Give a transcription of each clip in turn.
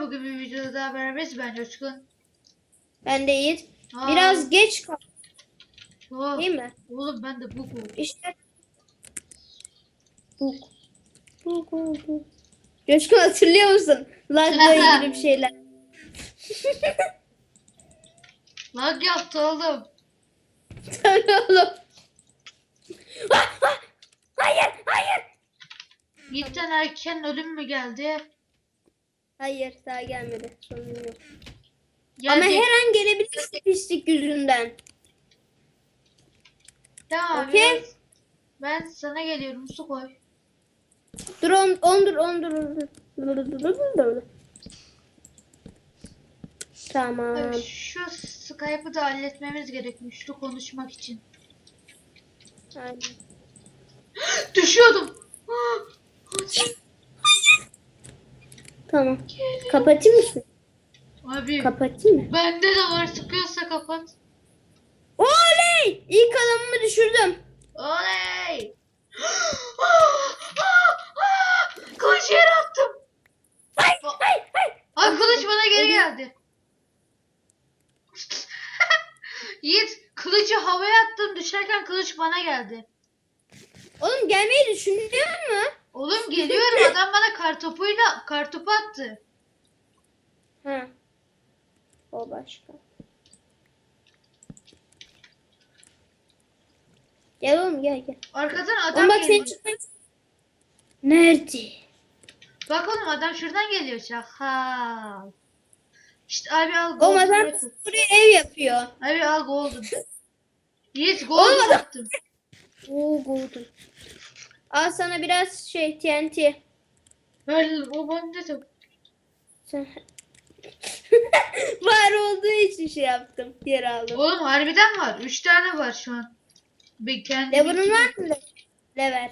bugün bir videoda daha beraberiz ben Coşkun. Ben de Yiğit. Aa, Biraz geç kal oh, değil mi? Oğlum ben de bu bu. İşte. Buk. Buk buk buk. Coşkun hatırlıyor musun? Lag'la ilgili bir şeyler. Lag yaptı oğlum. Tabii oğlum. Ah, ah! hayır, hayır. Yiğitten erken ölüm mü geldi? Hayır, daha gelmedi. Sorun yok. Geldi. Ama her an gelebilir pislik yüzünden. Tamam Okey. biraz- Ben sana geliyorum su koy. Dur on, on dur, on dur. on dur. Dur, dur, dur, dur. Tamam. Şu Skype'ı da halletmemiz gerekmiş şu konuşmak için. Aynen. Düşüyordum. Tamam. Kapatayım mısın? Abi Kapatayım mı? bende de var sıkıyorsa kapat. Oley! İlk adamımı düşürdüm. Oley! Kılıç yere attım. Hay hay hay. Ay kılıç bana geri geldi. Yiğit kılıcı havaya attım düşerken kılıç bana geldi. Oğlum gelmeyi düşünüyor mu? Oğlum geliyorum adam bana kartopuyla kartopu attı. Ha. O başka. Gel oğlum gel gel. Arkadan adam Oğlum bak geliyor. çıkar. Nerede? Bak oğlum adam şuradan geliyor çakal. İşte abi al Oğlum golden adam apple. buraya ev yapıyor. Abi al golden. Yiğit Oğlum golden adam- attım. Oo golden. Al sana biraz şey TNT. Ver o bende de. Var olduğu için şey yaptım. Yer aldım. Oğlum harbiden var. Üç tane var şu an. Ben kendim Lever'ın var mı? Lever.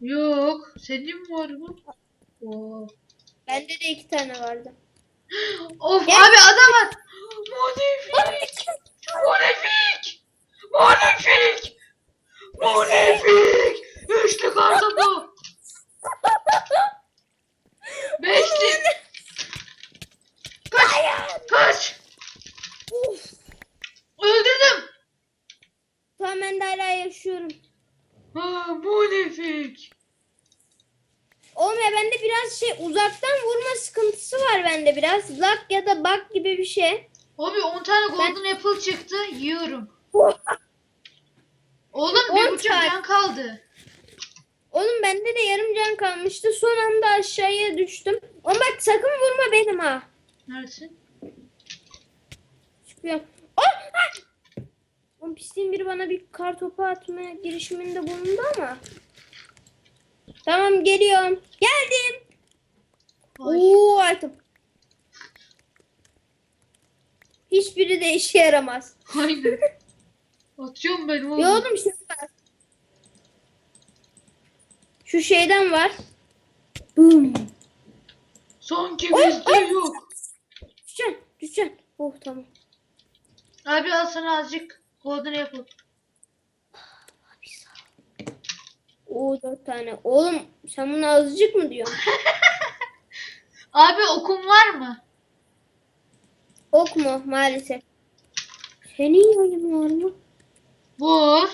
Yok. Senin var mı? Oo. Bende de iki tane vardı. Of Gel. abi adam var. Monifik. Monifik. Monifik. Monifik. Üçlü kartı bu. Beşli. Kaç. Kaç. Uf. Öldürdüm. Tamam ben de hala yaşıyorum. Ha, Monifik. Oğlum ya bende biraz şey uzaktan vurma sıkıntısı var bende biraz. Lag ya da bug gibi bir şey. Abi 10 tane golden apple çıktı. Yiyorum. Oğlum bir buçuk tane. can kaldı. Oğlum bende de yarım can kalmıştı. Son anda aşağıya düştüm. Oğlum bak sakın vurma benim ha. Neredesin? Çıkıyorum. Oh! Ah! Oğlum pisliğin biri bana bir kar topu atmaya girişiminde bulundu ama. Tamam geliyorum. Geldim. Ay. Oo artık. Hiçbiri de işe yaramaz. Aynen. Atıyorum ben oğlum. Ya oğlum şey var. Şu şeyden var. Boom. Bizde ay. yok. Düşeceksin. Düşeceksin. Oh tamam. Abi al sana azıcık golden apple. Abi sağ ol. Oo dört tane. Oğlum sen bunu azıcık mı diyorsun? Abi okum var mı? Ok mu maalesef. Senin yayın var mı? Var.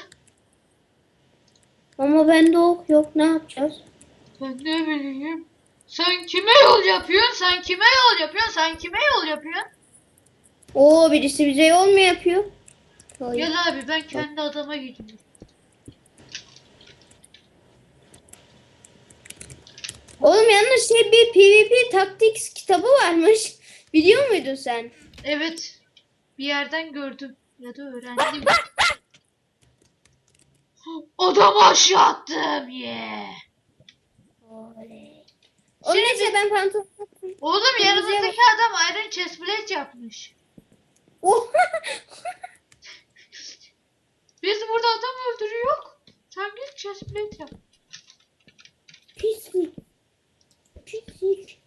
Ama bende ok yok. Ne yapacağız? Ben ne bileyim. Sen kime yol yapıyorsun? Sen kime yol yapıyorsun? Sen kime yol yapıyorsun? Oo birisi bize yol mu yapıyor? Hayır. Gel abi ben kendi adama gidiyorum. Oğlum yalnız şey bir PvP Tactics kitabı varmış. Biliyor muydun sen? Evet. Bir yerden gördüm. Ya da öğrendim. Adamı aşağı attım. Yeah. Oley. O neyse ben pantolon Oğlum yanımızdaki adam Iron Chestplate yapmış. Oh. Biz burada adam öldürüyor. Sen git chestplate yap. Pislik. Pislik.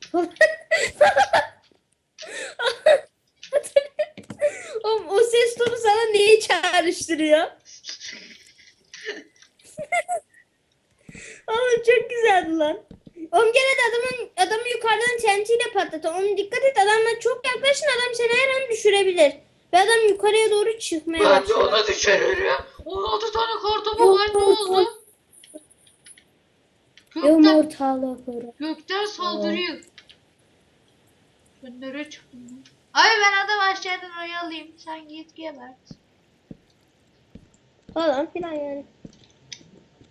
Oğlum o ses tonu sana neyi çağrıştırıyor? Oğlum çok güzeldi lan. Oğlum gel hadi adamın, adamı yukarıdan TNT patlat. Oğlum dikkat et adamla çok yaklaşın adam seni her an düşürebilir. Ve adam yukarıya doğru çıkmaya Ben de başladı. ona düşerim. 16 tane kartopu var ne oldu? Gökten, Yumurtalı kuru. gökten saldırıyor. Ben nereye çıktım lan? Ay ben adam aşağıdan oyalayayım. Sen git gebert. Falan filan yani.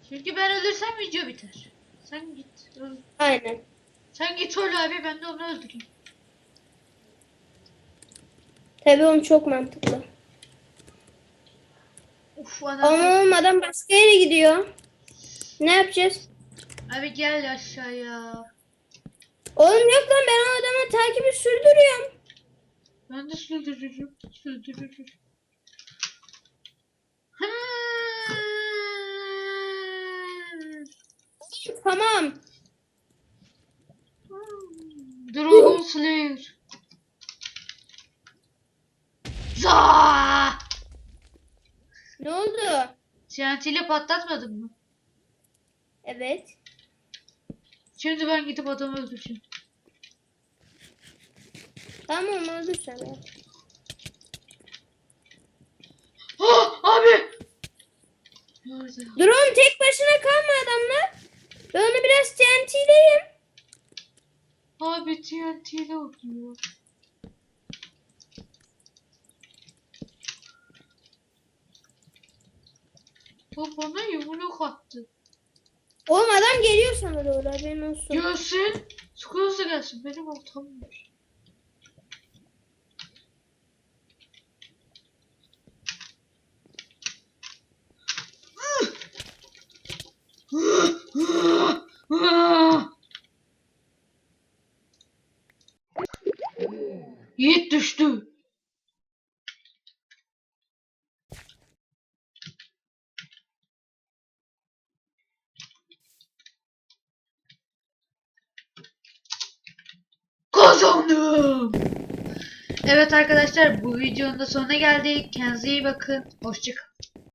Çünkü ben ölürsem video biter. Sen git. öl. Aynen. Sen git öl abi ben de onu öldüreyim. Tabii oğlum çok mantıklı. Uf anam. Ama oğlum adam başka yere gidiyor. Ne yapacağız? Abi gel aşağıya. Oğlum yok lan ben o adama takibi sürdürüyorum. Ben de sürdürürüm. Sürdürürüm. Tamam. Dragon Slayer. Za! Ne oldu? TNT ile patlatmadın mı? Evet. Şimdi ben gidip adamı öldüreceğim. Tamam öldür sen ya. Ah abi! Nerede? Oğlum tek başına kalma adamla. Ben onu biraz TNT'leyim. Abi TNT ile vuruyor. O bana yumruk attı. Oğlum adam geliyor sana doğru haberin olsun. Gelsin. Sıkıyorsa gelsin. Benim oltam var. Yiğit düştü. Kazandım. Evet arkadaşlar bu videonun da sonuna geldik. Kendinize iyi bakın. Hoşçakalın.